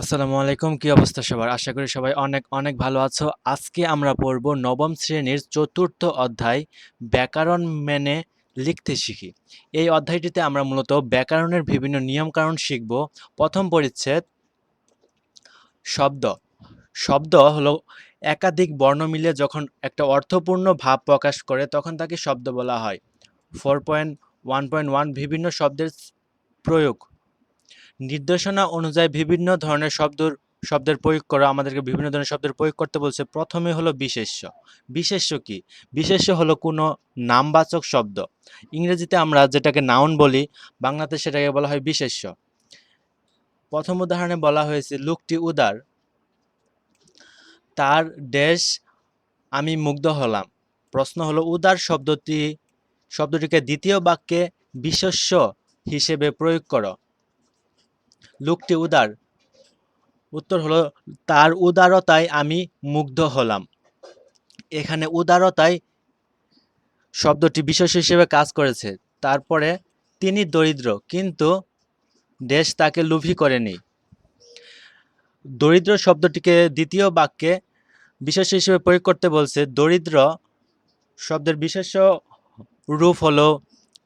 আসসালামু আলাইকুম, কি অবস্থা সবার? আশা করি সবাই অনেক অনেক ভালো আছো। আজকে আমরা পড়ব নবম শ্রেণির চতুর্থ অধ্যায়, ব্যাকরণ মেনে লিখতে শিখি। এই অধ্যায়টিতে আমরা মূলত ব্যাকরণের বিভিন্ন নিয়মকানুন শিখব। প্রথম পরিচ্ছেদ, শব্দ। শব্দ হলো একাধিক বর্ণ মিলে যখন একটা অর্থপূর্ণ ভাব প্রকাশ করে, তখন তাকে শব্দ বলা হয়। Four point, one point one বিভিন্ন শব্দের প্রয়োগ। নির্দেশনা অনুযায়ী বিভিন্ন ধরনের শব্দর, শব্দের প্রয়োগ করা, আমাদেরকে বিভিন্ন ধরনের শব্দের প্রয়োগ করতে বলছে। প্রথমে হলো বিশেষ্য। বিশেষ্য কি? বিশেষ্য হলো কোনো নামবাচক শব্দ। ইংরেজিতে আমরা যেটাকে নাউন বলি, বাংলাতে সেটাকে বলা হয় বিশেষ্য। প্রথম উদাহরণে বলা হয়েছে, লোকটি উদার। তার দেশ আমি মুগ্ধ হলাম। প্রশ্ন হলো, উদার শব্দটি, শব্দটিকে দ্বিতীয় বাক্যে বিশেষ্য হিসেবে প্রয়োগ করো। লোকটি উদার। উত্তর হলো, তার উদারতায় আমি মুগ্ধ হলাম। এখানে উদারতায় শব্দটি বিশেষ হিসেবে কাজ করেছে। তারপরে, তিনি দরিদ্র, কিন্তু দেশ তাকে লুভি করেনি। দরিদ্র শব্দটিকে দ্বিতীয় বাক্যে বিশেষ হিসেবে প্রয়োগ করতে বলছে, দরিদ্র শব্দের বিশেষ রূপ হলো,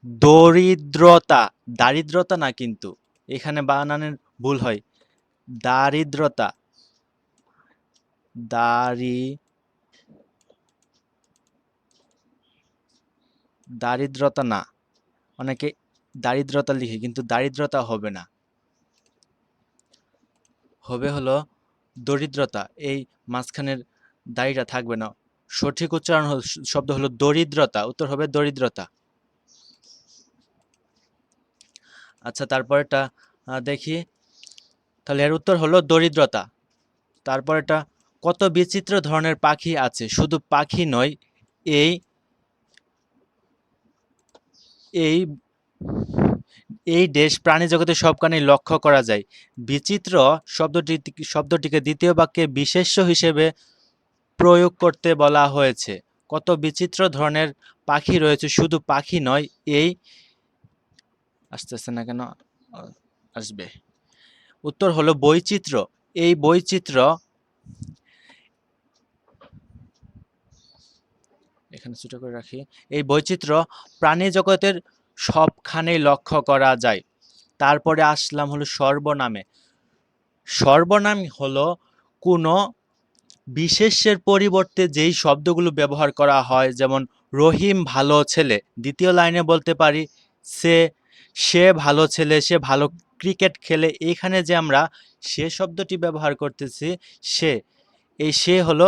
দরিদ্রতা। দারিদ্রতা না কিন্তু। এখানে বানানের ভুল হয়। দারিদ্রতা। দারি, দারিদ্রতা না। অনেকে দারিদ্রতা লিখে, কিন্তু দারিদ্রতা হবে না। হবে হলো দরিদ্রতা। এই মাঝখানের দাড়িটা থাকবে না। সঠিক উচ্চারণ শব্দ হলো দরিদ্রতা। উত্তর হবে দরিদ্রতা। আচ্ছা তারপরেটা দেখি। তাহলে এর উত্তর হলো দরিদ্রতা। তারপরেটা কত বিচিত্র ধরনের পাখি আছে? শুধু পাখি নয়, এই এই এই দেশ প্রাণী জগতে সবখানেই লক্ষ্য করা যায়। বিচিত্র শব্দটি, শব্দটিকে দ্বিতীয় বাক্যে বিশেষ্য হিসেবে প্রয়োগ করতে বলা হয়েছে। কত বিচিত্র ধরনের পাখি রয়েছে? শুধু পাখি নয়, এই আসতেছে না কেন? আসবে। উত্তর হলো বৈচিত্র্য। এই বৈচিত্র্য এখানে ছোট করে রাখি। এই বৈচিত্র্য প্রাণী জগতের সবখানেই লক্ষ্য করা যায়। তারপরে আসলাম হলো সর্বনামে। সর্বনাম হলো কোনো বিশেষের পরিবর্তে যেই শব্দগুলো ব্যবহার করা হয়, যেমন রহিম ভালো ছেলে। দ্বিতীয় লাইনে বলতে পারি, সে সে ভালো ছেলে, সে ভালো ক্রিকেট খেলে এইখানে যে আমরা সে শব্দটি ব্যবহার করতেছি, সে, এই সে হলো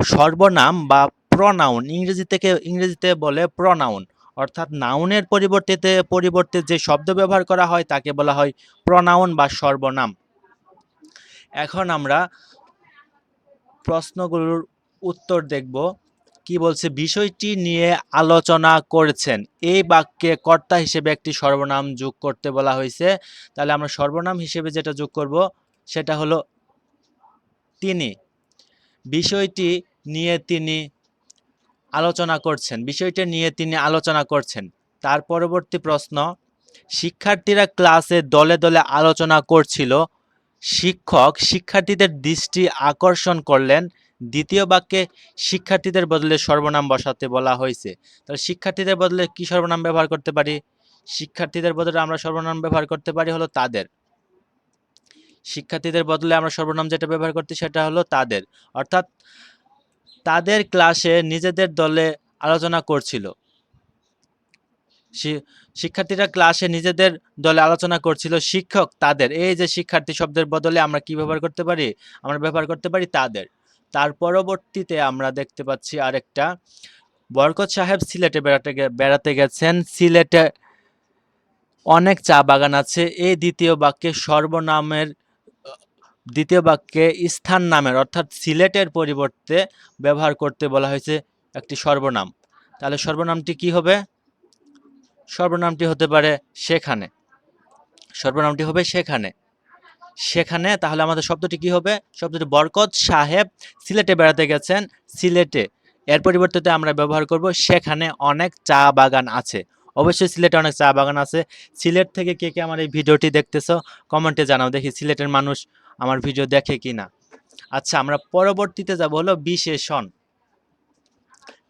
সর্বনাম বা প্রনাউন ইংরেজি থেকে ইংরেজিতে বলে প্রনাউন অর্থাৎ নাউনের পরিবর্তে পরিবর্তে যে শব্দ ব্যবহার করা হয়, তাকে বলা হয় প্রনাউন বা সর্বনাম। এখন আমরা প্রশ্নগুলোর উত্তর দেখব। কি বলছে? বিষয়টি নিয়ে আলোচনা করেছেন। এই বাক্যে কর্তা হিসেবে একটি সর্বনাম যোগ করতে বলা হয়েছে। তাহলে আমরা সর্বনাম হিসেবে যেটা যোগ করব, সেটা হলো তিনি। বিষয়টি নিয়ে তিনি আলোচনা করছেন। বিষয়টি নিয়ে তিনি আলোচনা করছেন। তার পরবর্তী প্রশ্ন, শিক্ষার্থীরা ক্লাসে দলে দলে আলোচনা করছিল। শিক্ষক শিক্ষার্থীদের দৃষ্টি আকর্ষণ করলেন। দ্বিতীয় বাক্যে শিক্ষার্থীদের বদলে সর্বনাম বসাতে বলা হয়েছে। তাহলে শিক্ষার্থীদের বদলে কি সর্বনাম ব্যবহার করতে পারি? শিক্ষার্থীদের বদলে আমরা সর্বনাম ব্যবহার করতে পারি হলো তাদের। শিক্ষার্থীদের বদলে আমরা সর্বনাম যেটা ব্যবহার করতে সেটা হলো তাদের। অর্থাৎ তাদের ক্লাসে নিজেদের দলে আলোচনা করছিল। শিক্ষার্থীরা ক্লাসে নিজেদের দলে আলোচনা করছিল, শিক্ষক তাদের। এই যে শিক্ষার্থী শব্দের বদলে আমরা কি ব্যবহার করতে পারি? আমরা ব্যবহার করতে পারি তাদের। তার পরবর্তীতে আমরা দেখতে পাচ্ছি আরেকটা। বরকত সাহেব সিলেটে বেড়াতে বেড়াতে গেছেন। সিলেটে অনেক চা বাগান আছে। এই দ্বিতীয় বাক্যে সর্বনামের, দ্বিতীয় বাক্যে স্থান নামের, অর্থাৎ সিলেটের পরিবর্তে ব্যবহার করতে বলা হয়েছে একটি সর্বনাম। তাহলে সর্বনামটি কি হবে? সর্বনামটি হতে পারে সেখানে। সর্বনামটি হবে সেখানে। সেখানে তাহলে আমাদের শব্দটি কি হবে? শব্দটি বরকত সাহেব সিলেটে বেড়াতে গেছেন। সিলেটে। এর পরিবর্তে আমরা ব্যবহার করব সেখানে অনেক চা বাগান আছে। অবশ্যই সিলেটে অনেক চা বাগান আছে। সিলেট থেকে কে কে আমার এই ভিডিওটি দেখতেছো, কমেন্টে জানাও। দেখি সিলেটের মানুষ আমার ভিডিও দেখে কি না আচ্ছা আমরা পরবর্তীতে যাব হলো বিশেষণ।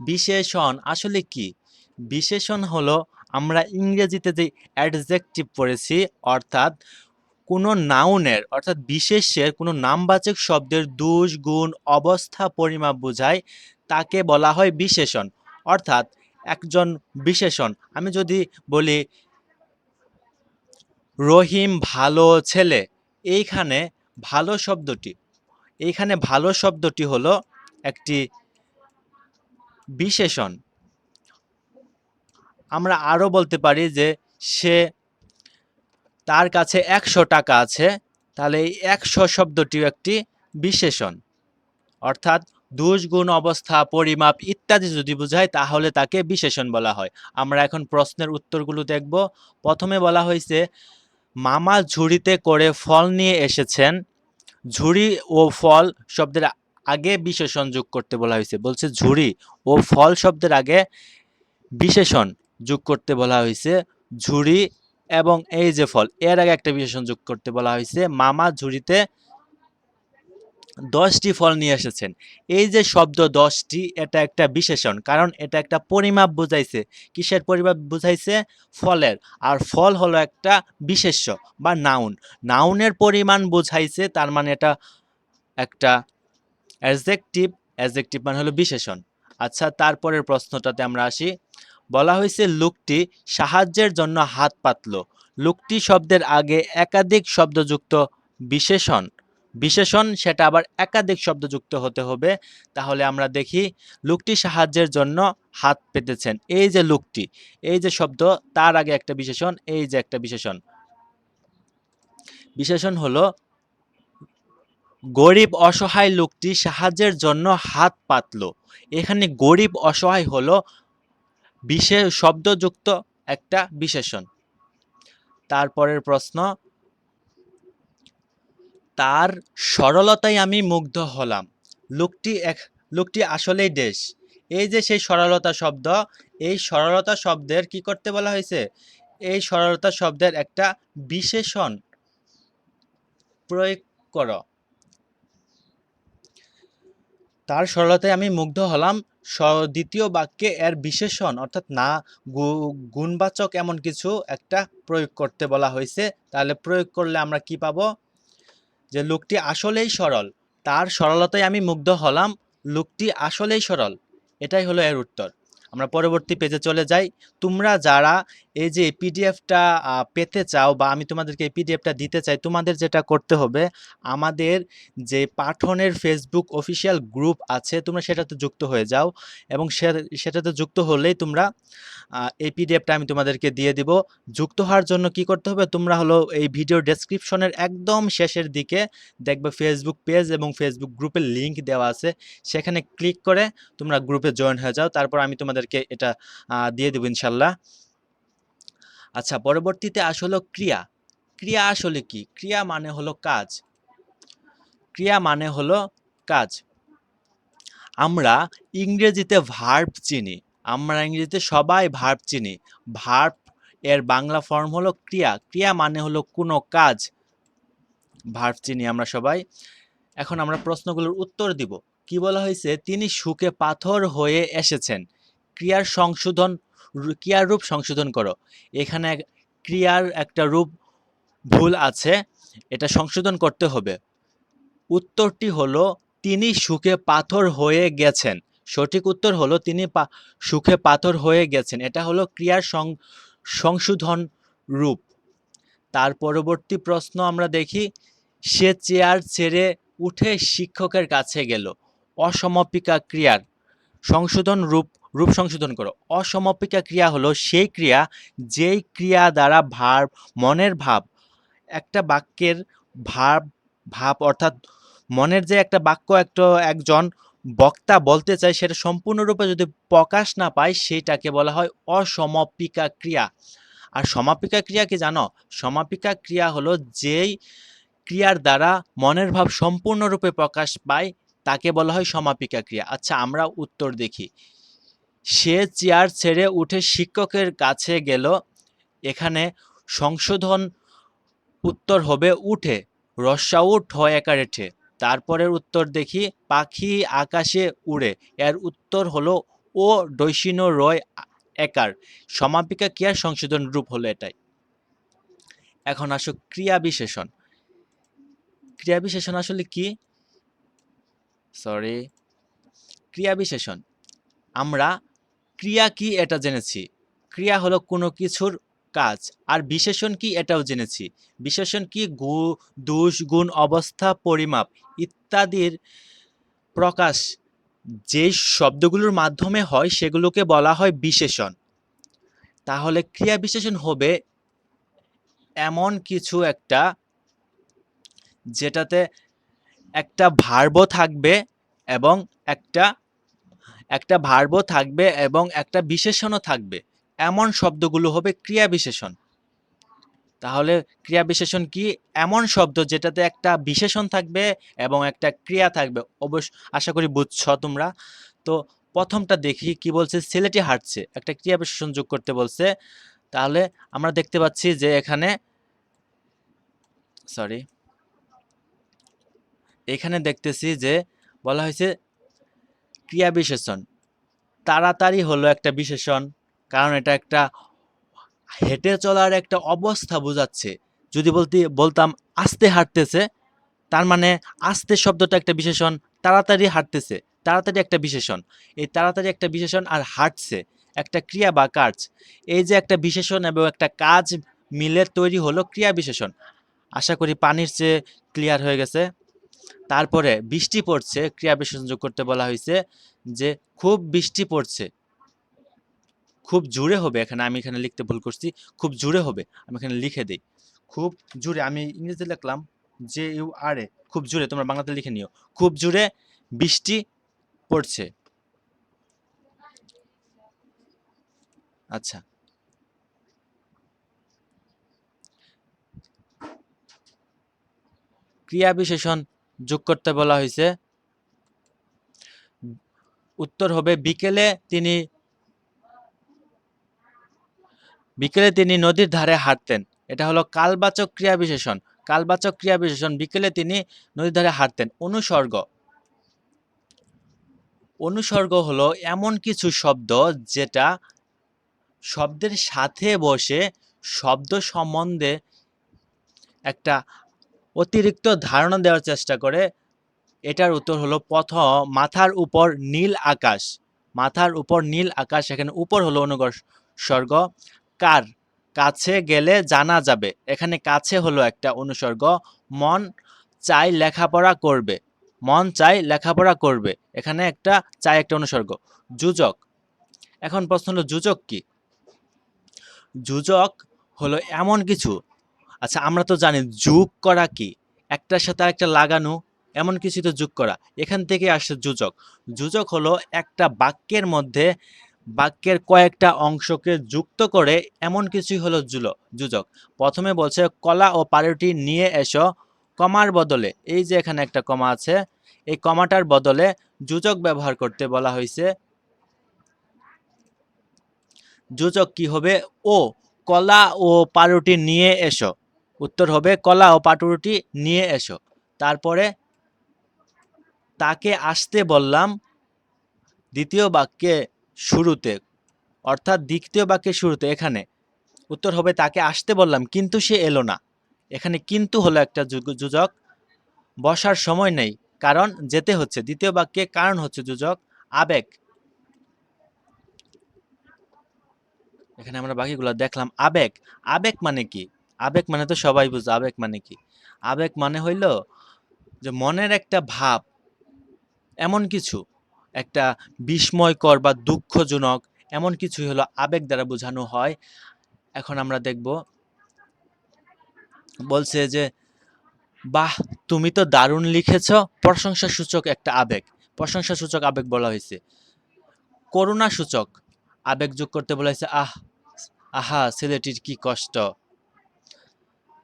বিশেষণ আসলে কি? বিশেষণ হলো আমরা ইংরেজিতে যে অ্যাডজেক্টিভ পড়েছি, অর্থাৎ কোনো নাউনের অর্থাৎ বিশেষের কোনো নামবাচক শব্দের দোষ, গুণ, অবস্থা, পরিমাপ বোঝায়, তাকে বলা হয় বিশেষণ। অর্থাৎ একজন বিশেষণ। আমি যদি বলি, রহিম ভালো ছেলে এইখানে ভালো শব্দটি, এইখানে ভালো শব্দটি হলো একটি বিশেষণ। আমরা আরও বলতে পারি যে, সে তার কাছে একশো টাকা আছে, তাহলে এই একশো শব্দটিও একটি বিশেষণ। অর্থাৎ দোষ, গুণ, অবস্থা, পরিমাপ ইত্যাদি যদি বোঝায়, তাহলে তাকে বিশেষণ বলা হয়। আমরা এখন প্রশ্নের উত্তরগুলো দেখব। প্রথমে বলা হয়েছে, মামা ঝুড়িতে করে ফল নিয়ে এসেছেন। ঝুড়ি ও ফল শব্দের আগে বিশেষণ যোগ করতে বলা হয়েছে। বলছে ঝুড়ি ও ফল শব্দের আগে বিশেষণ যোগ করতে বলা হয়েছে। ঝুড়ি এবং এই যে ফল, এর আগে একটা বিশেষণ যোগ করতে বলা হয়েছে, মামা ঝুড়িতে দশটি ফল নিয়ে এসেছেন। এই যে শব্দ দশটি, এটা একটা বিশেষণ, কারণ এটা একটা পরিমাপ বুঝাইছে। কিসের পরিমাপ বুঝাইছে? ফলের। আর ফল হলো একটা বিশেষ্য বা নাউন নাউনের পরিমাণ বুঝাইছে, তার মানে এটা একটা অ্যাডজেক্টিভ অ্যাডজেক্টিভ মানে হলো বিশেষণ। আচ্ছা তারপরের প্রশ্নটাতে আমরা আসি। বলা হয়েছে লোকটি সাহায্যের জন্য হাত পাতল। লোকটি শব্দের আগে একাধিক শব্দযুক্ত বিশেষণ। বিশেষণ সেটা আবার একাধিক শব্দযুক্ত হতে হবে। তাহলে আমরা দেখি, লোকটি সাহায্যের জন্য হাত পেতেছেন। এই যে লোকটি, এই যে শব্দ, তার আগে একটা বিশেষণ, এই যে একটা বিশেষণ। বিশেষণ হলো, গরিব অসহায় লোকটি সাহায্যের জন্য হাত পাতলো। এখানে গরিব অসহায় হলো বিশেষ শব্দযুক্ত একটা বিশেষণ। তারপরের প্রশ্ন, তার সরলতায় আমি মুগ্ধ হলাম। লোকটি এক, লোকটি আসলেই দেশ। এই যে সেই সরলতা শব্দ, এই সরলতা শব্দের কি করতে বলা হয়েছে? এই সরলতা শব্দের একটা বিশেষণ প্রয়োগ করো। তার সরলতায় আমি মুগ্ধ হলাম দ্বিতীয় বাক্যে এর বিশেষণ, অর্থাৎ না গুণবাচক এমন কিছু একটা প্রয়োগ করতে বলা হয়েছে। তাহলে প্রয়োগ করলে আমরা কি পাব? যে লোকটি আসলেই সরল, তার সরলতায় আমি মুগ্ধ হলাম, লোকটি আসলেই সরল। এটাই হলো এর উত্তর। আমরা পরবর্তী পেজে চলে যাই। তোমরা যারা এই যে পিডিএফটা পেতে চাও বা আমি তোমাদেরকে এই পিডিএফটা দিতে চাই, তোমাদের যেটা করতে হবে, আমাদের যে পাঠনের ফেসবুক অফিসিয়াল গ্রুপ আছে, তোমরা সেটাতে যুক্ত হয়ে যাও এবং সেটাতে যুক্ত হলেই তোমরা এই পিডিএফটা আমি তোমাদেরকে দিয়ে দিব। যুক্ত হওয়ার জন্য কি করতে হবে? তোমরা হলো এই ভিডিও ডেসক্রিপশনের একদম শেষের দিকে দেখবে ফেসবুক পেজ এবং ফেসবুক গ্রুপের লিংক দেওয়া আছে। সেখানে ক্লিক করে তোমরা গ্রুপে জয়েন হয়ে যাও। তারপর আমি তোমাদেরকে এটা দিয়ে দেবো ইনশাল্লাহ। আচ্ছা পরবর্তীতে আসলে ক্রিয়া। ক্রিয়া আসলে কি? ক্রিয়া মানে হলো কাজ। ক্রিয়া মানে হলো কাজ। আমরা ইংরেজিতে ভার্ব চিনি। আমরা ইংরেজিতে সবাই ভার্ব চিনি। ভার্ব এর বাংলা ফর্ম হলো ক্রিয়া। ক্রিয়া মানে হলো কোনো কাজ। ভার্ব চিনি আমরা সবাই। এখন আমরা প্রশ্নগুলোর উত্তর দিব। কি বলা হয়েছে? তিনি সুখে পাথর হয়ে এসেছেন। ক্রিয়ার সংশোধন ক্রিয়ার রূপ সংশোধন করো। এখানে ক্রিয়ার একটা রূপ ভুল আছে, এটা সংশোধন করতে হবে। উত্তরটি হলো, তিনি সুখে পাথর হয়ে গেছেন। সঠিক উত্তর হলো, তিনি সুখে পাথর হয়ে গেছেন। এটা হলো ক্রিয়ার সংশোধন রূপ। তার পরবর্তী প্রশ্ন আমরা দেখি, সে চেয়ার ছেড়ে উঠে শিক্ষকের কাছে গেল। অসমাপিকা ক্রিয়ার, সংশোধন রূপ রূপ সংশোধন করো। অসমাপিকা ক্রিয়া হলো সেই ক্রিয়া, যেই ক্রিয়া দ্বারা ভাব মনের ভাব, একটা বাক্যের ভাব ভাব অর্থাৎ মনের যে একটা বাক্য একটা, একজন বক্তা বলতে চায়, সেটা সম্পূর্ণরূপে যদি প্রকাশ না পায় সেইটাকে বলা হয় অসমাপিকা ক্রিয়া। আর সমাপিকা ক্রিয়া কি জানো? সমাপিকা ক্রিয়া হলো যেই ক্রিয়ার দ্বারা মনের ভাব সম্পূর্ণরূপে প্রকাশ পায়, তাকে বলা হয় সমাপিকা ক্রিয়া। আচ্ছা আমরা উত্তর দেখি। সে চেয়ার ছেড়ে উঠে শিক্ষকের কাছে গেল। এখানে সংশোধন উত্তর হবে উঠে রস্যাউ ঠ একারে ঠে তারপরের উত্তর দেখি, পাখি আকাশে উড়ে। এর উত্তর হলো, ও ডৈসিনো রয় একার। সমাপিকা ক্রিয়ার সংশোধন রূপ হলো এটাই? এখন আসো ক্রিয়া বিশেষণ। ক্রিয়া বিশেষণ আসলে কি? সরি ক্রিয়া বিশেষণ। আমরা ক্রিয়া কি এটা জেনেছি। ক্রিয়া হলো কোনো কিছুর কাজ। আর বিশেষণ কি এটাও জেনেছি। বিশেষণ কি গু, দোষ, গুণ, অবস্থা, পরিমাপ ইত্যাদির প্রকাশ যে শব্দগুলোর মাধ্যমে হয় সেগুলোকে বলা হয় বিশেষণ। তাহলে ক্রিয়া বিশেষণ হবে এমন কিছু একটা যেটাতে একটা ভার্ব থাকবে এবং একটা একটা ভার্ব থাকবে এবং একটা বিশেষণও থাকবে। এমন শব্দগুলো হবে ক্রিয়া বিশেষণ তাহলে ক্রিয়া বিশেষণ কি? এমন শব্দ যেটাতে একটা বিশেষণ থাকবে এবং একটা ক্রিয়া থাকবে। অবশ্য আশা করি বুঝছ তোমরা। তো প্রথমটা দেখি কি বলছে ছেলেটি হাঁটছে। একটা ক্রিয়া বিশেষণ যোগ করতে বলছে। তাহলে আমরা দেখতে পাচ্ছি যে এখানে সরি এখানে দেখতেছি যে বলা হয়েছে ক্রিয়া বিশেষণ। তাড়াতাড়ি হলো একটা বিশেষণ, কারণ এটা একটা হেঁটে চলার একটা অবস্থা বোঝাচ্ছে। যদি বলতে, বলতাম আস্তে হাঁটতেছে, তার মানে আস্তে শব্দটা একটা বিশেষণ, তাড়াতাড়ি হাঁটতেছে, তাড়াতাড়ি একটা বিশেষণ। এই তাড়াতাড়ি একটা বিশেষণ আর হাঁটছে, একটা ক্রিয়া বা কাজ। এই যে একটা বিশেষণ এবং একটা কাজ মিলে তৈরি হলো ক্রিয়া বিশেষণ। আশা করি পানির চেয়ে ক্লিয়ার হয়ে গেছে। তারপরে বৃষ্টি পড়ছে, ক্রিয়া বিশেষণ যোগ করতে বলা হয়েছে যে খুব বৃষ্টি পড়ছে। খুব জোরে হবে, এখানে আমি এখানে লিখতে ভুল করছি, খুব জোরে হবে, আমি এখানে লিখে দিই। খুব জোরে, আমি ইংরেজিতে লিখলাম যে ইউ আর এ, খুব জোরে, তোমরা বাংলাতে লিখে নিও। খুব জোরে বৃষ্টি পড়ছে। আচ্ছা। ক্রিয়া বিশেষণ যোগ করতে বলা হয়েছে উত্তর হবে, বিকেলে তিনি বিকেলে তিনি নদীর ধারে হাঁটতেন। এটা হলো কালবাচক ক্রিয়া বিশেষণ। কালবাচক ক্রিয়া বিশেষণ, বিকেলে তিনি নদীর ধারে হাঁটতেন। অনুসর্গ। অনুসর্গ হলো এমন কিছু শব্দ যেটা শব্দের সাথে বসে শব্দ সম্বন্ধে একটা অতিরিক্ত ধারণা দেওয়ার চেষ্টা করে। এটার উত্তর হলো প্রথম, মাথার উপর নীল আকাশ। মাথার উপর নীল আকাশ, এখানে উপর হলো অনুসর্গ কার? কাছে গেলে জানা যাবে। এখানে কাছে হলো একটা অনুসর্গ। মন চাই লেখাপড়া করবে। মন চাই লেখাপড়া করবে। এখানে একটা চাই, একটা অনুসর্গ। যুজক। এখন প্রশ্ন হলো, যুজক কি? যুজক হলো এমন কিছু আচ্ছা আমরা তো জানি যোগ করা কি? একটার সাথে একটা লাগানো, এমন কিছু তো যোগ করা। এখান থেকে আসছে যুজক। যুজক হলো একটা বাক্যের মধ্যে, বাক্যের কয়েকটা অংশকে যুক্ত করে এমন কিছুই হলো জুল যুজক। প্রথমে বলছে, কলা ও পাউরুটি নিয়ে এসো, কমার বদলে। এই যে এখানে একটা কমা আছে, এই কমাটার বদলে যুজক ব্যবহার করতে বলা হয়েছে যুজক কি হবে? ও, কলা ও পাউরুটি নিয়ে এসো। উত্তর হবে, কলা ও পাটুরুটি নিয়ে এসো। তারপরে তাকে আসতে বললাম দ্বিতীয় বাক্যে শুরুতে, অর্থাৎ দ্বিতীয় বাক্যের শুরুতে, এখানে। উত্তর হবে, তাকে আসতে বললাম, কিন্তু সে এলো না। এখানে কিন্তু হলো একটা যুজক। বসার সময় নেই, কারণ যেতে হচ্ছে। দ্বিতীয় বাক্যে কারণ হচ্ছে যুজক, আবেগ। এখানে আমরা বাকিগুলো দেখলাম, আবেগ। আবেগ মানে কি? আবেগ মানে তো সবাই বুঝে, আবেগ মানে কি? আবেগ মানে হইল যে মনের একটা ভাব, এমন কিছু, একটা বিস্ময়কর বা দুঃখজনক, এমন কিছুই হলো আবেগ দ্বারা বোঝানো হয়। এখন আমরা দেখব, বলছে যে, বাহ, তুমি তো দারুণ লিখেছ প্রশংসা সূচক একটা আবেগ। প্রশংসা সূচক আবেগ বলা হয়েছে। করুণা সূচক আবেগ যোগ করতে বলা হয়েছে, আহ, আহা, ছেলেটির কি কষ্ট।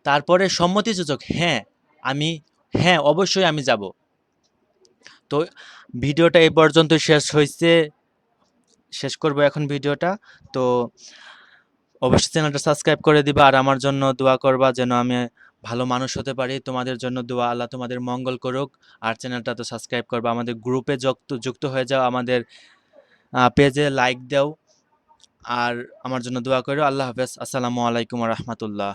তারপরে সম্মতি সূচক হ্যাঁ আমি হ্যাঁ অবশ্যই আমি যাব। তো ভিডিওটা এই পর্যন্ত শেষ হয়েছে। শেষ করব এখন ভিডিওটা। তো অবশ্যই চ্যানেলটা সাবস্ক্রাইব করে দিবা আর আমার জন্য দোয়া করবা যেন আমি ভালো মানুষ হতে পারি। তোমাদের জন্য দোয়া আল্লাহ তোমাদের মঙ্গল করুক। আর চ্যানেলটা তো সাবস্ক্রাইব করবা। আমাদের গ্রুপে যুক্ত যুক্ত হয়ে যাও। আমাদের পেজে লাইক দাও। আর আমার জন্য দোয়া করো। আল্লাহ হাফেজ। আসসালামু আলাইকুম রহমতুল্লাহ।